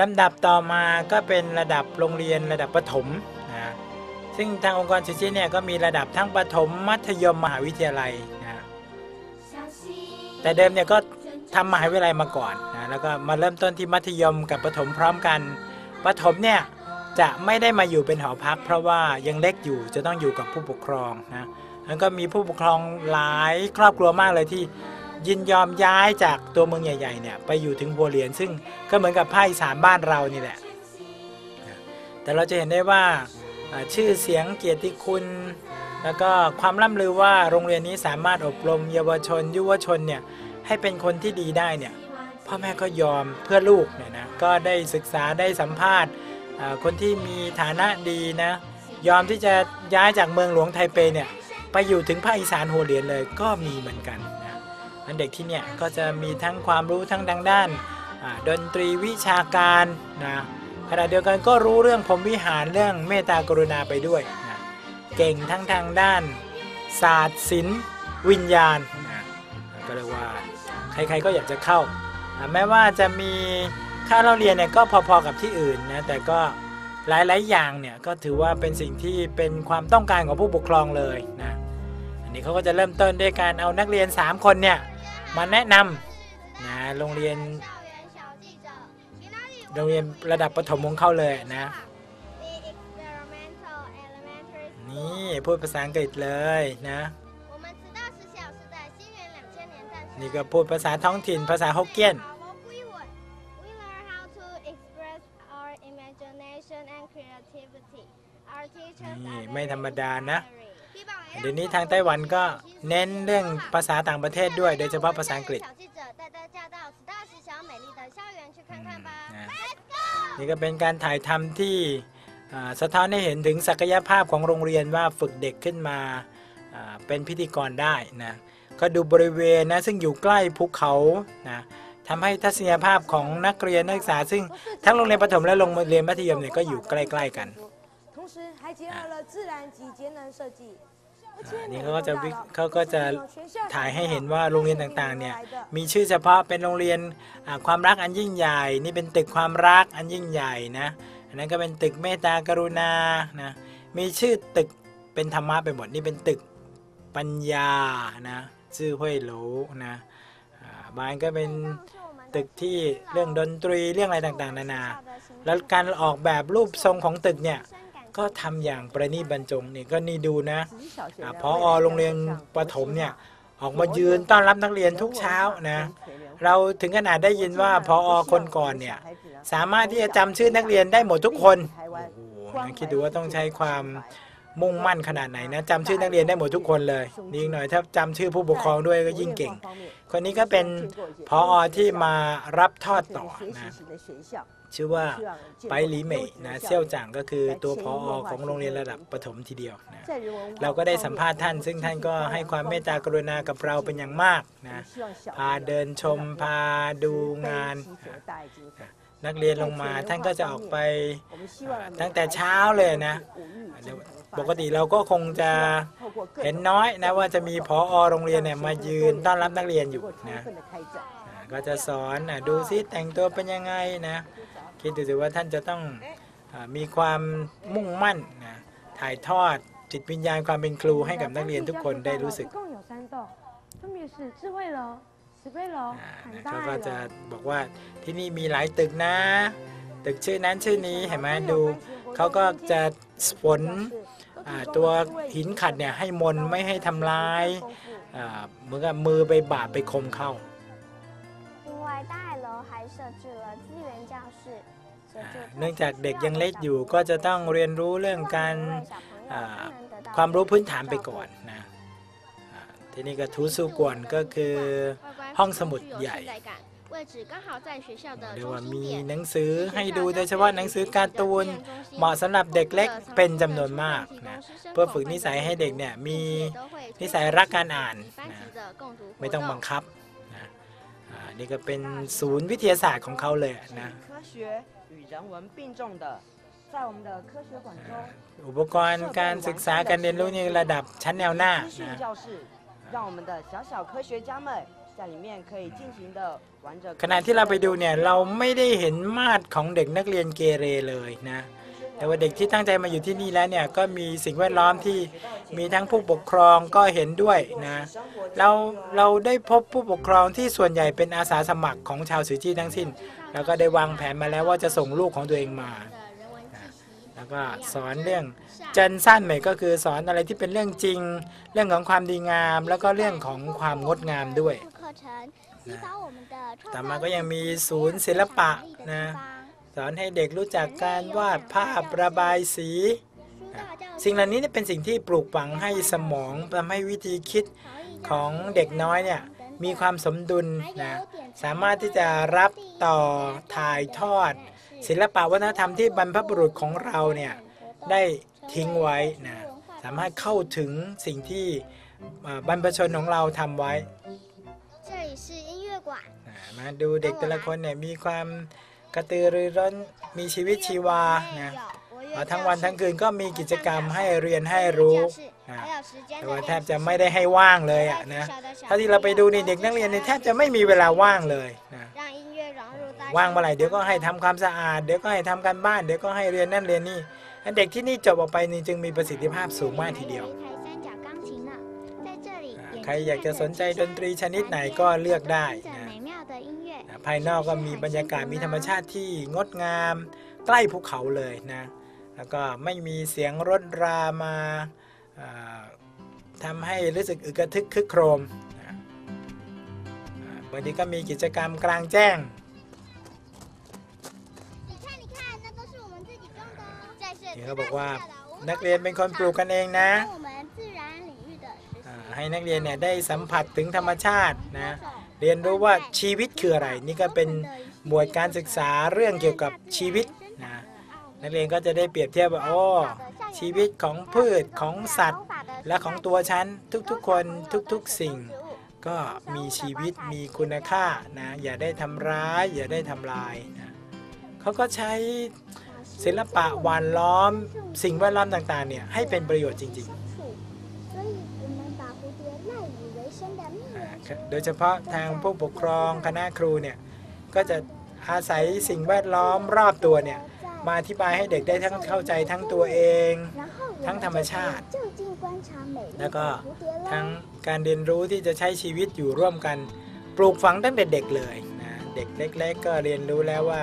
ลำดับต่อมาก็เป็นระดับโรงเรียนระดับประถมนะซึ่งทางองค์กรชิชิเนี่ยก็มีระดับทั้งประถมมัธยมมหาวิทยาลัยนะแต่เดิมเนี่ยก็ทำมหาวิทยาลัยมาก่อนนะแล้วก็มาเริ่มต้นที่มัธยมกับประถมพร้อมกันประถมเนี่ยจะไม่ได้มาอยู่เป็นหอพัก เพราะว่ายังเล็กอยู่จะต้องอยู่กับผู้ปกครองนะแล้วก็มีผู้ปกครองหลายครอบครัวมากเลยที่ ยินยอมย้ายจากตัวเมืองใหญ่ๆเนี่ยไปอยู่ถึงบัวเหรียญซึ่งก็เหมือนกับภาคอีสานบ้านเรานี่แหละ แต่เราจะเห็นได้ว่าชื่อเสียงเกียรติคุณ แล้วก็ความล่ำลือว่าโรงเรียนนี้สามารถอบรม เยาวชน ยุวชนเนี่ยให้เป็นคนที่ดีได้เนี่ยพ่อแม่ก็ยอมเพื่อลูกเนี่ยนะก็ได้ศึกษาได้สัมภาษณ์คนที่มีฐานะดีนะยอมที่จะย้ายจากเมืองหลวงไทเปเนี่ยไปอยู่ถึงภาคอีสานหัวเหรียญเลยก็มีเหมือนกัน เด็กที่เนี่ยก็จะมีทั้งความรู้ทั้งทางด้านดนตรีวิชาการนะขณะเดียวกันก็รู้เรื่องพรมวิหารเรื่องเมตตากรุณาไปด้วยนะเก่งทั้งทางด้านศาสตร์ศิลป์วิญญาณนะก็เรียกว่าใครๆก็อยากจะเข้าอ่าแม้ว่าจะมีค่าเราเรียนเนี่ยก็พอๆกับที่อื่นนะแต่ก็หลายๆอย่างเนี่ยก็ถือว่าเป็นสิ่งที่เป็นความต้องการของผู้ปกครองเลยนะอันนี้เขาก็จะเริ่มต้นด้วยการเอานักเรียน 3 คนเนี่ย มาแนะนำนะโรงเรียน โรงเรียนระดับประถมของเขาเลยนะ นี่พูดภาษาอังกฤษเลยนะนี่ก็พูดภาษาท้องถิ่นภาษาฮกเกี้ยนนี่ไม่ธรรมดานะ เดี๋ยวนี้ทางไต้หวันก็เน้นเรื่องภาษาต่างประเทศด้วย โดยเฉพาะภาษาอังกฤษ นะ นี่ก็เป็นการถ่ายทำที่อ่าสะท้อนให้เห็นถึงศักยภาพของโรงเรียนว่าฝึกเด็กขึ้นมาอ่าเป็นพิธีกรได้นะ ก็ดูบริเวณนะซึ่งอยู่ใกล้ภูเขานะทำให้ทัศนียภาพของนักเรียนนักศึกษา ซึ่งทั้งโรงเรียนประถมและโรงเรียนมัธยมเนี่ยก็อยู่ใกล้ๆกัน 同时还结合了自然及节能设计。 นี่เขาก็จะวิเขาก็จะถ่ายให้เห็นว่าโรงเรียนต่างๆเนี่ยมีชื่อเฉพาะเป็นโรงเรียนความรักอันยิ่งใหญ่ นี่เป็นตึกความรักอันยิ่งใหญ่นะอันนั้นก็เป็นตึกเมตตากรุณานะมีชื่อตึกเป็นธรรมะไปหมดนี่เป็นตึกปัญญานะชื่อห้วยโหลนะอ่บานก็เป็นตึกที่เรื่องดนตรีเรื่องอะไรต่างๆ นานา แล้วการออกแบบรูปทรงของตึกเนี่ย ก็ทำอย่างประณีตบรรจงนี่ก็นี่ดูนะอ่าพอโรงเรียนประถมเนี่ยออกมายืนต้อนรับนักเรียนทุกเช้านะเราถึงขนาดได้ยินว่าพอคนก่อนเนี่ยสามารถที่จะจำชื่อนักเรียนได้หมดทุกคนโอ้โหนะคิดดูว่าต้องใช้ความมุ่งมั่นขนาดไหนนะจำชื่อนักเรียนได้หมดทุกคนเลยนี่อีกหน่อยถ้าจำชื่อผู้ปกครองด้วยก็ยิ่งเก่ง คนนี้ก็เป็นพอที่มารับทอดต่อนะชื่อว่าไปหลีเหม่นะเซี่ยวจ่างก็คือตัวพอของโรงเรียนระดับประถมทีเดียวนะเราก็ได้สัมภาษณ์ท่าน ซึ่งท่านก็ให้ความเมตตากรุณากับเราเป็นอย่างมากนะพาเดินชมพาดูงาน นักเรียนลงมาท่านก็จะออกไปอ่าตั้งแต่เช้าเลยนะเดี๋ยวปกติเราก็คงจะเห็นน้อยนะว่าจะมีพอโรงเรียนเนี่ยมายืนต้อนรับนักเรียนอยู่นะอ่าก็จะสอนอะดูซิแต่งตัวเป็นยังไงนะคิดดูสิว่าท่านจะต้องอามีความมุ่งมั่นนะถ่ายทอดจิตวิญญาณความเป็นครูให้กับนักเรียนทุกคนได้รู้สึก一共有三栋，分别是智慧楼、慈悲楼 อ่า 和 นะ 大 เขาก็ 爱 จะ 楼。 บอกว่าที่นี่มีหลายตึกนะ ตึกชื่อนั้นชื่อนี้เห็นไหมดูเขาก็จะฝนอ่าตัวหินขัดเนี่ยให้มนไม่ให้ทำร้ายอ่าเหมือนกับมือไปบาดไปคมเข้า 另外，大爱楼还设置了资源教室，协 อ่า 助 เนื่องจากเด็กยังเล็กอยู่ก็จะต้องเรียนรู้เรื่องการ 啊 ความรู้พื้นฐานไปก่อนนะอ่า ที่นี่ก็ทูสุกวนก็คือห้องสมุดใหญ่เรียกว่ามีหนังสือให้ดูโดยเฉพาะหนังสือการ์ตูนเหมาะสำหรับเด็กเล็กเป็นจำนวนมากนะเพื่อฝึกนิสัยให้เด็กเนี่ยมีนิสัยรักการอ่านนะไม่ต้องบังคับนะนี่ก็เป็นศูนย์วิทยาศาสตร์ของเขาเลยนะอุปกรณ์การศึกษาการเรียนรู้นี่ระดับชั้นแนวหน้านะ 让我们的小小科学家们 在里面可以尽情的玩着。 ขณะที่เราไปดูเนี่ยเราไม่ได้เห็นมาดของเด็กนักเรียนเกเรเลยนะ แต่ว่าเด็กที่ตั้งใจมาอยู่ที่นี่แล้วเนี่ยก็มีสิ่งแวดล้อมที่มีทั้งผู้ปกครองก็เห็นด้วยนะ เราเราได้พบผู้ปกครองที่ส่วนใหญ่เป็นอาสาสมัครของชาวสือจี้ทั้งสิ้น แล้วก็ได้วางแผนมาแล้วว่าจะส่งลูกของตัวเองมา แล้วก็สอนเรื่องเจนสั้นใหม่ก็คือสอนอะไรที่เป็นเรื่องจริง เรื่องของความดีงาม แล้วก็เรื่องของความงดงามด้วยนะต่อมาก็ยังมีศูนย์ศิลปะนะสอนให้เด็กรู้จักการวาดภาพระบายสี สิ่งเหล่านี้เป็นสิ่งที่ปลูกฝังให้สมองทำให้วิธีคิดของเด็กน้อยเนี่ยมีความสมดุลนะสามารถที่จะรับต่อถ่ายทอด ศิลปะวัฒนธรรมที่บรรพบุรุษของเราเนี่ยได้ทิ้งไว้นะสามารถเข้าถึงสิ่งที่บรรพชนของเราทำไว้มาดูเด็กแต่ละคนเนี่ยมีความกระตือรือร้นมีชีวิตชีวานะทั้งวันทั้งคืนก็มีกิจกรรมให้เรียนให้รู้นะแต่ว่าแทบจะไม่ได้ให้ว่างเลยอะนะถ้าที่เราไปดูนี่เด็กนักเรียนเนี่ยแทบจะไม่มีเวลาว่างเลยนะ ว่างเมื่อไหร่เดี๋ยวก็ให้ทำความสะอาด เดี๋ยวก็ให้ทำการบ้าน เดี๋ยวก็ให้เรียนนั่นเรียนนี่เด็กที่นี่จบออกไปนี่จึงมีประสิทธิภาพสูงมากทีเดียว ใครอยากจะสนใจดนตรีชนิดไหนก็เลือกได้นะภายนอกก็มีบรรยากาศมีธรรมชาติที่งดงามใกล้ภูเขาเลยนะ แล้วก็ไม่มีเสียงรถรามาทำให้รู้สึกอึกระทึกคึกโครมบางทีก็มีกิจกรรมกลางแจ้ง เขาบอกว่านักเรียนเป็นคนปลูกกันเองนะให้นักเรียนเนี่ยได้สัมผัสถึงธรรมชาตินะเรียนรู้ว่าชีวิตคืออะไร นี่ก็เป็นหมวดการศึกษาเรื่องเกี่ยวกับชีวิตนะนักเรียนก็จะได้เปรียบเทียบว่าโอ้ชีวิตของพืชของสัตว์ และของตัวฉันทุกๆคนทุกๆสิ่ง ก็มีชีวิตมีคุณค่านะอย่าได้ทำร้าย อย่าได้ทำลายนะเขาก็ใช้ ศิลปะหวานล้อมสิ่งแวดล้อมต่างๆเนี่ยให้เป็นประโยชน์จริงๆ โดยเฉพาะทางผู้ปกครองคณะครูเนี่ยก็จะอาศัยสิ่งแวดล้อมรอบตัวเนี่ยมาอธิบายให้เด็กได้ทั้งเข้าใจทั้งตัวเอง ทั้งธรรมชาติ แล้วก็ทั้งการเรียนรู้ที่จะใช้ชีวิตอยู่ร่วมกัน ปลูกฝังตั้งแต่เด็กเลยนะเด็กเล็ก ๆ ก็เรียนรู้แล้วว่า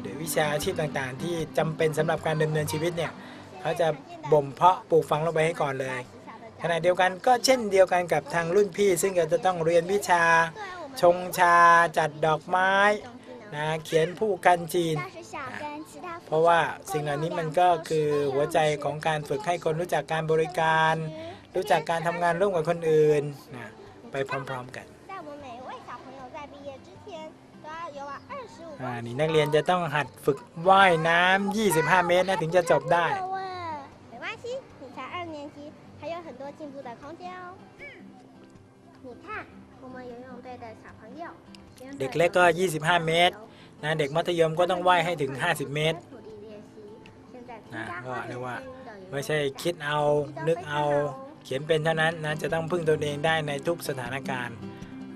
หรือวิชาอาชีพต่างๆ ที่จำเป็นสำหรับการดำเนินชีวิตเนี่ยเขาจะบ่มเพาะปลูกฝังลงไปให้ก่อนเลยขณะเดียวกันก็เช่นเดียวกันกับทางรุ่นพี่ ซึ่งก็จะต้องเรียนวิชา ชงชาจัดดอกไม้นะเขียนผู้กันจีน เพราะว่าสิ่งเหล่านี้มันก็คือหัวใจของการฝึกให้คนรู้จักการบริการ รู้จักการทำงานร่วมกับคนอื่นนะไปพร้อมๆกัน อ่านี่นักเรียนจะต้องหัดฝึกว่ายน้ำ 25 เมตรนะถึงจะจบได้ 没关系，你才二年级，还有很多进步的空间哦。你看，我们游泳队的小朋友， เด็กเล็กก็ 25 เมตรนะเด็กมัธยมก็ต้องว่ายให้ถึง 50 เมตร นะก็เรียกว่า ไม่ใช่คิดเอานึกเอาเขียนเป็นเท่านั้นนะจะต้องพึ่งตนเองได้ในทุกสถานการณ์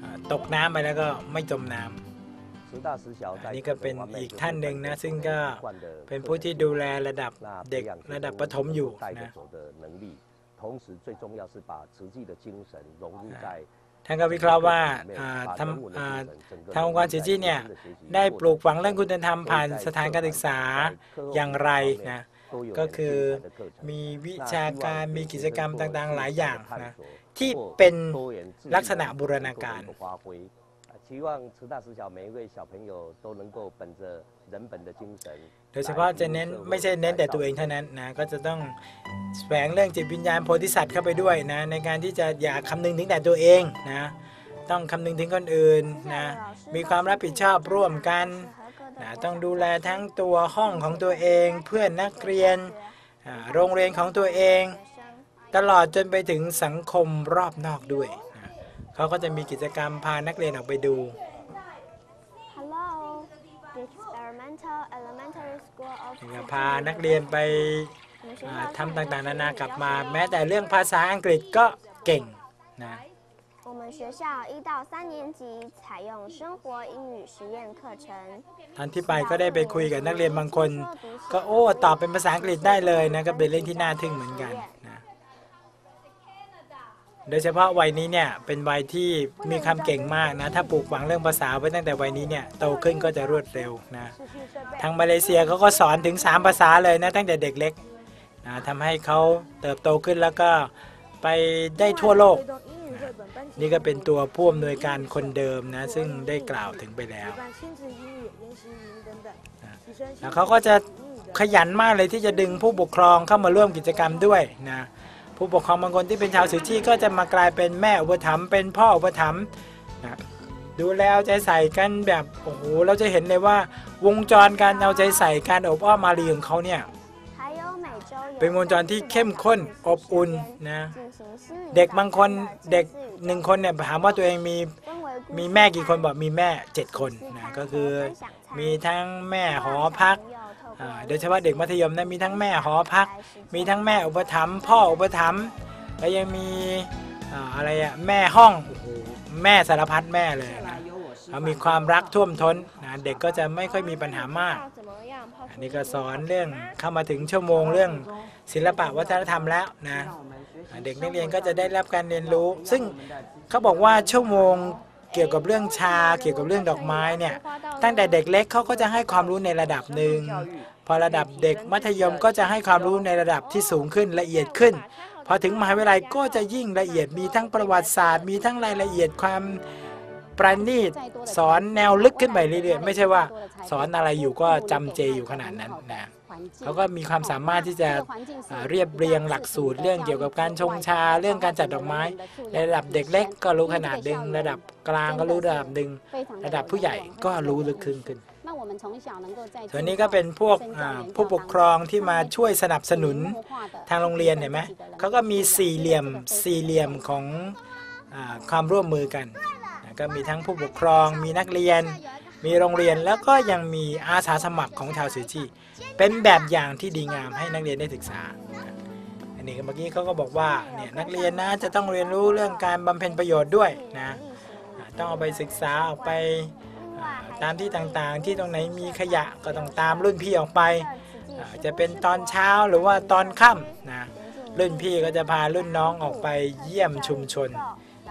อ่าตกน้ำไปแล้วก็ไม่จมน้ำ อั นี่ก็เป็นอีกท่านหนึ่งนะซึ่งก็เป็นผู้ที่ดูแลระดับเด็กระดับประถมอยู่นะท่านก็วิเคราะห์ว่าทางทางองค์กรสิจิเนี่ยได้ปลูกฝังเรื่องคุณธรรมผ่านสถานการศึกษาอย่างไรนะก็คือมีวิชาการมีกิจกรรมต่างๆ หลายอย่างนะที่เป็นลักษณะบูรณาการ 期望慈大实小每一位小朋友都能够本着人本的精神， โดยเฉพาะจะเน้นไม่ใช่เน้นแต่ตัวเองเท่านั้นนะก็จะต้องแฝงเรื่องจิตวิญญาณโพธิสัตว์เข้าไปด้วยนะในการที่จะอย่าคำนึงถึงแต่ตัวเองนะต้องคำนึงถึงคนอื่นนะมีความรับผิดชอบร่วมกันนะต้องดูแลทั้งตัวห้องของตัวเอง เพื่อนนักเรียนอ่าโรงเรียนของตัวเอง ตลอดจนไปถึงสังคมรอบนอกด้วยนะ เขาก็จะมีกิจกรรมพานักเรียนออกไปดู Hello, the experimental elementary school of นี่ก็พานักเรียนไป อ่าทำต่างๆ นานากลับมา แม้แต่เรื่องภาษาอังกฤษก็เก่งนะ 我们学校一到三年级采用生活英语实验课程。 ตอนที่ไปก็ได้ไปคุยกับนักเรียนบางคน ก็โอ้ตอบเป็นภาษาอังกฤษได้เลยนะก็เป็นเรื่องที่น่าทึ่งเหมือนกันนะ โดยเฉพาะวัยนี้เนี่ยเป็นวัยที่มีความเก่งมากนะถ้าปลูกฝังเรื่องภาษาไว้ตั้งแต่วัยนี้เนี่ยโตขึ้นก็จะรวดเร็วนะทางมาเลเซียเขาก็สอนถึง 3 ภาษาเลยนะตั้งแต่เด็กเล็กนะทำให้เขาเติบโตขึ้นแล้วก็ไปได้ทั่วโลก นี่ก็เป็นตัวผู้อำนวยการคนเดิมนะซึ่งได้กล่าวถึงไปแล้วนะเขาก็จะขยันมากเลยที่จะดึงผู้ปกครองเข้ามาร่วมกิจกรรมด้วยนะ ผู้ปกครองบางคนที่เป็นชาวสุชีก็จะมากลายเป็นแม่อุปถัมภ์เป็นพ่ออุปถัมภ์นะดูแล้อใจใส่กันแบบโอ้โหเราจะเห็นเลยว่าวงจรการเอาใจใส่การอบอ้อมมารียงเขาเนี่ยเป็นวงจรที่เข้มข้นอบอุ่นนะเด็กบางคนเด็กหนึ่งคนเนี่ยถามว่าตัวเองมีมีแม่กี่คนบอกมีแม่เจ็ดคนนะก็คือมีทั้งแม่หอพัก โดยเฉพาะเด็กมัธยมนะมีทั้งแม่หอพัก มีทั้งแม่อุปถัมภ์พ่ออุปถัมภ์แล้วยังมีอะไรอะแม่ห้องโอ้โหแม่สารพัดแม่เลยนะมีความรักท่วมท้นเด็กก็จะไม่ค่อยมีปัญหามากอันนี้ก็สอนเรื่องเข้ามาถึงชั่วโมงเรื่องศิลปะวัฒนธรรมแล้วนะเด็กนักเรียนก็จะได้รับการเรียนรู้ ซึ่งเขาบอกว่าชั่วโมง เกี่ยวกับเรื่องชาเกี่ยวกับเรื่องดอกไม้เนี่ยตั้งแต่เด็กเล็กเขาก็จะให้ความรู้ในระดับหนึ่งพอระดับเด็กมัธยมก็จะให้ความรู้ในระดับที่สูงขึ้นละเอียดขึ้น พอถึงมหาวิทยาลัยก็จะยิ่งละเอียดมีทั้งประวัติศาสตร์ มีทั้งรายละเอียดความประณีตสอนแนวลึกขึ้นไปเรื่อยๆ ไม่ใช่ว่า สอนอะไรอยู่ก็จำเจอยู่ขนาดนั้นนะ เขาก็มีความสามารถที่จะอ่าเรียบเรียงหลักสูตร เรื่องเกี่ยวกับการชงชา เรื่องการจัดดอกไม้ในระดับเด็กเล็กก็รู้ขนาดหนึ่งระดับกลางก็รู้ระดับหนึ่งระดับผู้ใหญ่ก็รู้ลึกขึ้นขึ้นส่วนนี้ก็เป็นพวกอ่าผู้ปกครองที่มาช่วยสนับสนุนทางโรงเรียนเห็นไหมเขาก็มีสี่เหลี่ยมสี่เหลี่ยมของอาความร่วมมือกันนะก็มีทั้งผู้ปกครองมีนักเรียน มีโรงเรียนแล้วก็ยังมีอาสาสมัครของชาวสือจีเป็นแบบอย่างที่ดีงามให้นักเรียนได้ศึกษา อันนี้เมื่อกี้เขาก็บอกว่าเนี่ยนักเรียนนะจะต้องเรียนรู้เรื่องการบำเพ็ญประโยชน์ด้วยนะต้องเอาไปศึกษาออกไปตามที่ต่างๆ ที่ตรงไหนมีขยะก็ต้องตามรุ่นพี่ออกไป จะเป็นตอนเช้าหรือว่าตอนค่ำนะรุ่นพี่ก็จะพารุ่นน้องออกไปเยี่ยมชุมชน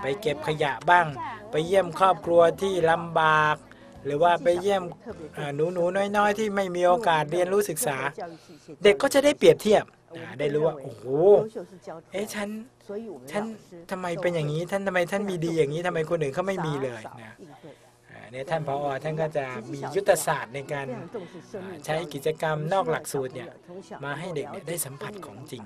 ไปเก็บขยะบ้าง ไปเยี่ยมครอบครัวที่ลำบาก หรือว่าไปเยี่ยมหนูหนูๆน้อยๆ ที่ไม่มีโอกาสเรียนรู้ศึกษา เด็กก็จะได้เปรียบเทียบได้รู้ว่าโอ้โหเอ๊ะฉันฉันทำไมเป็นอย่างนี้ท่านทำไมท่านมีดีอย่างนี้ทำไมคนอื่นเขาไม่มีเลยนะเนี่ยท่านพอท่านก็จะมียุทธศาสตร์ในการใช้กิจกรรมนอกหลักสูตรเนี่ยมาให้เด็กเนี่ยได้สัมผัสของจริง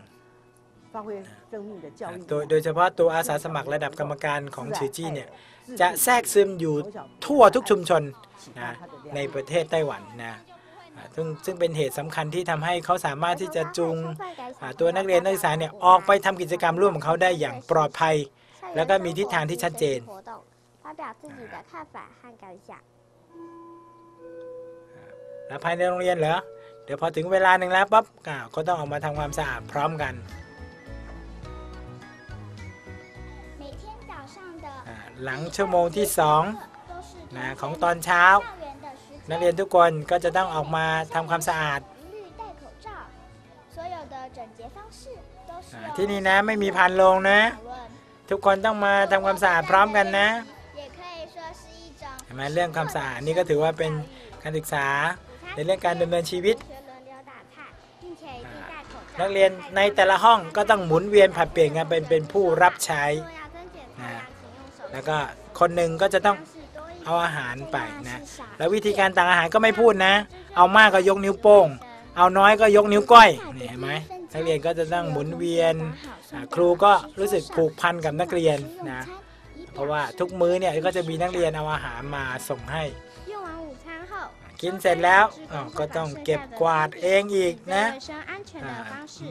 โดยโดยเฉพาะตัวอาสาสมัครระดับกรรมการของชือจี้เนี่ยจะแทรกซึมอยู่ทั่วทุกชุมชนนะในประเทศไต้หวันนะซึ่งซึ่งเป็นเหตุสำคัญที่ทำให้เขาสามารถที่จะจูงตัวนักเรียนนักศึกษาเนี่ยออกไปทำกิจกรรมร่วมของเขาได้อย่างปลอดภัย แล้วก็มีทิศทางที่ชัดเจนแล้วภายในโรงเรียนเหรอเดี๋ยวพอถึงเวลาหนึ่งแล้วปั๊บก็ต้องออกมาทำความสะอาดพร้อมกัน หลังชั่วโมงที่2นะของตอนเช้า นักเรียนทุกคนก็จะต้องออกมาทำความสะอาด ที่นี่นะไม่มีพันโลงนะ ทุกคนต้องมาทำความสะอาดพร้อมกันนะเมเรื่องความสะอาดนี่ก็ถือว่าเป็นการศึกษาในเรื่องการดำเนินชีวิตนักเรียนในแต่ละห้องก็ต้องหมุนเวียนผัดเปลี่ยนกันเป็นเป็นผู้รับใช้ แล้วก็คนหนึ่งก็จะต้องเอาอาหารไปนะ แล้ววิธีการตักอาหารก็ไม่พูดนะ เอามากก็ยกนิ้วโป้ง เอาน้อยก็ยกนิ้วก้อยนี่เห็นไหมนักเรียนก็จะต้องหมุนเวียน ครูก็รู้สึกผูกพันกับนักเรียนนะ เพราะว่าทุกมื้อเนี่ยก็จะมีนักเรียนเอาอาหารมาส่งให้ กินเสร็จแล้วก็ต้องเก็บกวาดเองอีกนะ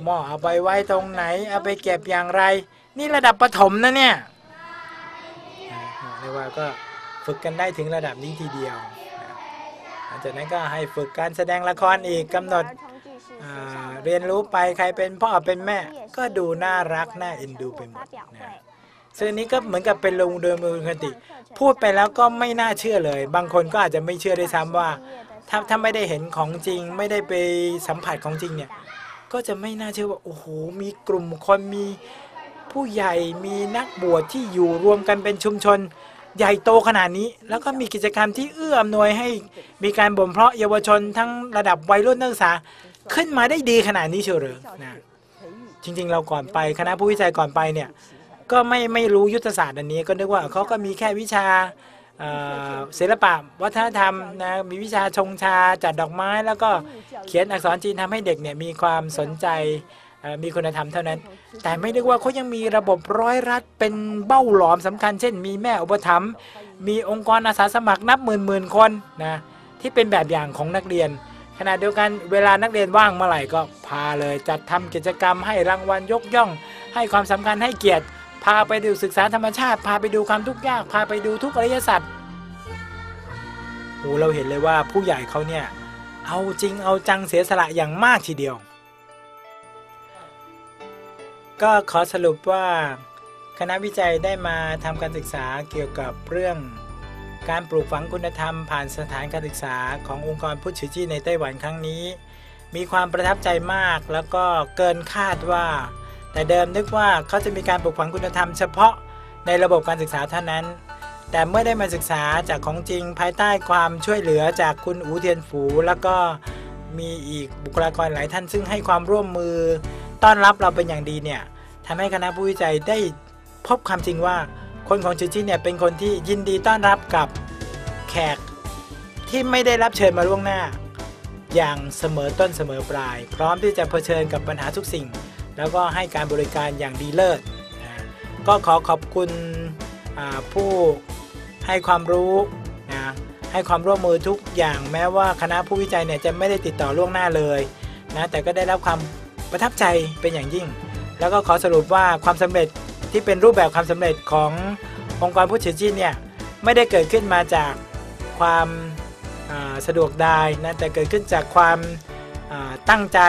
หม้อเอาไปไว้ตรงไหน เอาไปเก็บอย่างไร นี่ระดับประถมนะเนี่ย รียกว่าก็ฝึกกันได้ถึงระดับนี้ทีเดียวหลังจากนั้นก็ให้ฝึกการแสดงละครอีกกำหนดเรียนรู้ไปใครเป็นพ่อเป็นแม่ก็ดูน่ารักน่าเอ็นดูไปหมดนะซึ่งนี้ก็เหมือนกับเป็นลงเดิมปกติ พูดไปแล้วก็ไม่น่าเชื่อเลย บางคนก็อาจจะไม่เชื่อด้วยซ้ำว่า ถ้าถ้าไม่ได้เห็นของจริง ไม่ได้ไปสัมผัสของจริงเนี่ยก็จะไม่น่าเชื่อว่าโอ้โหมีกลุ่มคนมีผู้ใหญ่มีนักบวชที่อยู่รวมกันเป็นชุมชน ใหญ่โตขนาดนี้ แล้วก็มีกิจกรรมที่เอื้ออำนวยให้มีการบ่มเพาะเยาวชนทั้งระดับวัยรุ่นนักศึกษาขึ้นมาได้ดีขนาดนี้เชียวเหรือนะจริง ๆ เราก่อนไปคณะผู้วิจัยก่อนไปเนี่ยก็ไม่ไม่รู้ยุทธศาสตร์อันนี้ก็นึกว่าเขาก็มีแค่วิชาศิลปะวัฒนธรรมนะมีวิชาชงชาจัดดอกไม้ แล้วก็เขียนอักษรจีนทำให้เด็กเนี่ยมีความสนใจ มีคุณธรรมเท่านั้น แต่ไม่ได้ว่าเขายังมีระบบร้อยรัดเป็นเบ้าหลอมสำคัญ เช่น มีแม่อุปถัมภ์มีองค์กรอาสาสมัครนับหมื่นหมื่นๆคนนะที่เป็นแบบอย่างของนักเรียน ขณะเดียวกันเวลานักเรียนว่างเมื่อไหร่ก็พาเลย จัดทำกิจกรรมให้รางวัลยกย่อง ให้ความสำคัญให้เกียรติ พาไปดูศึกษาธรรมชาติ พาไปดูความทุกข์ยาก พาไปดูทุกอริยสัจโอ้เราเห็นเลยว่าผู้ใหญ่เขาเนี่ยเอาจริงเอาจังเสียสละอย่างมากทีเดียว ก็ขอสรุปว่า คณะวิจัยได้มาทำการศึกษาเกี่ยวกับเรื่อง การปลูกฝังคุณธรรมผ่านสถานการศึกษาขององค์กรพุทธชิจีในไต้หวันครั้งนี้ มีความประทับใจมากแล้วก็เกินคาดว่า แต่เดิมนึกว่าเขาจะมีการปลูกฝังคุณธรรมเฉพาะในระบบการศึกษาเท่านั้น แต่เมื่อได้มาศึกษาจากของจริงภายใต้ความช่วยเหลือจากคุณอูเทียนฝูแล้วก็มีอีกบุคลากรหลายท่านซึ่งให้ความร่วมมือ ต้อนรับเราเป็นอย่างดีเนี่ยทำให้คณะผู้วิจัยได้พบความจริงว่า คนของจิจี้เนี่ยเป็นคนที่ยินดีต้อนรับกับแขกที่ไม่ได้รับเชิญมาล่วงหน้า อย่างเสมอต้นเสมอปลาย พร้อมที่จะเผชิญกับปัญหาทุกสิ่ง แล้วก็ให้การบริการอย่างดีเลิศนะก็ขอขอบคุณผู้ให้ความรู้นะให้ความร่วมมือทุกอย่างแม้ว่าคณะผู้วิจัยเนี่ยจะไม่ได้ติดต่อล่วงหน้าเลยนะแต่ก็ได้รับความ ประทับใจเป็นอย่างยิ่ง แล้วก็ขอสรุปว่าความสำเร็จที่เป็นรูปแบบความสำเร็จขององค์กรผู้เฉียจีนเนี่ยไม่ได้เกิดขึ้นมาจากความาสะดวกดายนะแต่เกิดขึ้นจากความาตั้งใจ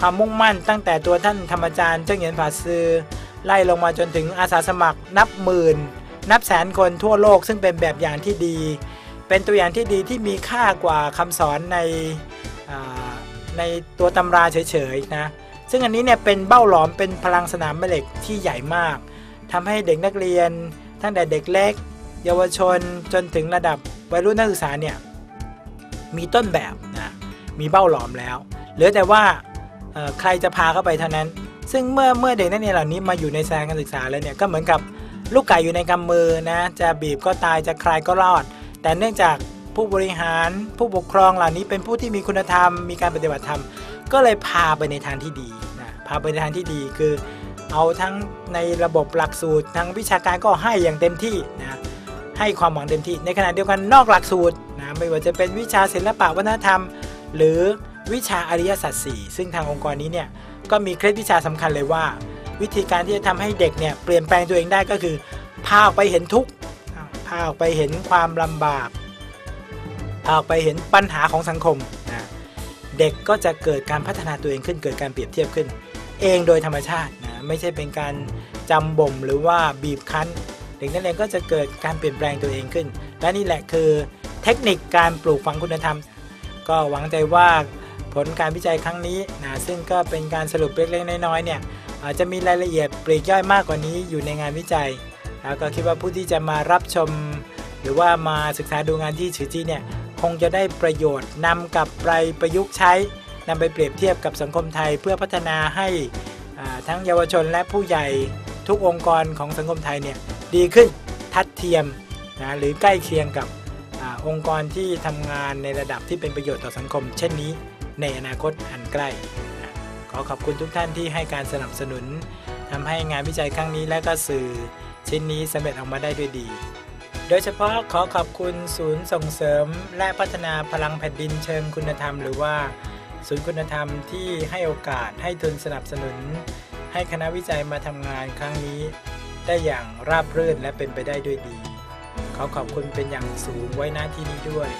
ความมุ่งมั่น ตั้งแต่ตัวท่านธรรมอาจารย์เจ้าเหยียนผาซือ ไล่ลงมาจนถึงอาสาสมัครนับหมื่น นับแสนคนทั่วโลกซึ่งเป็นแบบอย่างที่ดี เป็นตัวอย่างที่ดีที่มีค่ากว่าคำสอนในในตัวตำราเฉยๆนะ ซึ่งอันนี้เนี่ยเป็นเบ้าหลอมเป็นพลังสนามแม่เหล็กที่ใหญ่มากทำให้เด็กนักเรียน ตั้งแต่เด็กเล็ก เยาวชนจนถึงระดับวัยรุ่นนักศึกษาเนี่ยมีต้นแบบนะมีเบ้าหลอมแล้วเหลือแต่ว่าใครจะพาเข้าไปเท่านั้น ซึ่งเมื่อเมื่อเด็กนักเรียนเหล่านี้มาอยู่ในสถานการศึกษาแล้วเนี่ยก็เหมือนกับลูกไก่อยู่ในกำมือนะจะบีบก็ตายจะคลายก็รอด แต่เนื่องจาก ผู้บริหาร ผู้ปกครองเหล่านี้เป็นผู้ที่มีคุณธรรม มีการปฏิบัติธรรม ก็เลยพาไปในทางที่ดีนะพาไปในทางที่ดีคือ เอาทั้งในระบบหลักสูตรทางวิชาการก็ให้อย่างเต็มที่นะให้ความหวังเต็มที่ ในขณะเดียวกันนอกหลักสูตรนะไม่ว่าจะเป็นวิชาศิลปะวัฒนธรรม หรือวิชาอริยสัจสี่ซึ่งทางองค์กรนี้เนี่ยก็มีเคล็ดวิชาสำคัญเลยว่า วิธีการที่จะทำให้เด็กเนี่ยเปลี่ยนแปลงตัวเองได้ก็คือพาออกไปเห็นทุกข์พาออกไปเห็นความลำบาก ออกไปเห็นปัญหาของสังคมนะเด็กก็จะเกิดการพัฒนาตัวเองขึ้น เกิดการเปรียบเทียบขึ้น เองโดยธรรมชาตินะไม่ใช่เป็นการจำบ่มหรือว่าบีบคั้น เด็กนักเรียนก็จะเกิดการเปลี่ยนแปลงตัวเองขึ้น และนี่แหละคือเทคนิคการปลูกฝังคุณธรรม ก็หวังใจว่าผลการวิจัยครั้งนี้นะซึ่งก็เป็นการสรุปเล็กๆน้อยๆเนี่ยอาจจะมีรายละเอียดปลีกย่อยมากกว่านี้อยู่ในงานวิจัย แล้วก็คิดว่าผู้ที่จะมารับชม หรือว่ามาศึกษาดูงานที่ชือจี้เนี่ย คงจะได้ประโยชน์นำกลับไปประยุกต์ใช้นำไปเปรียบเทียบกับสังคมไทย เพื่อพัฒนาให้ทั้งเยาวชนและผู้ใหญ่ทุกองค์กรของสังคมไทยเนี่ยดีขึ้นทัดเทียมนะหรือใกล้เคียงกับอองค์กรที่ทำงานในระดับที่เป็นประโยชน์ต่อสังคม เช่นนี้ในอนาคตอันใกล้ ขอขอบคุณทุกท่านที่ให้การสนับสนุนทำให้งานวิจัยครั้งนี้และก็สื่อชิ้นนี้สำเร็จออกมาได้ด้วยดี โดยเฉพาะขอขอบคุณศูนย์ส่งเสริม และพัฒนาพลังแผ่นดินเชิงคุณธรรม หรือว่า ศูนย์คุณธรรมที่ให้โอกาสให้ทุนสนับสนุน ให้คณะวิจัยมาทำงานครั้งนี้ ได้อย่างราบรื่นและเป็นไปได้ด้วยดี ขอขอบคุณเป็นอย่างสูงไว้หน้าที่นี้ด้วย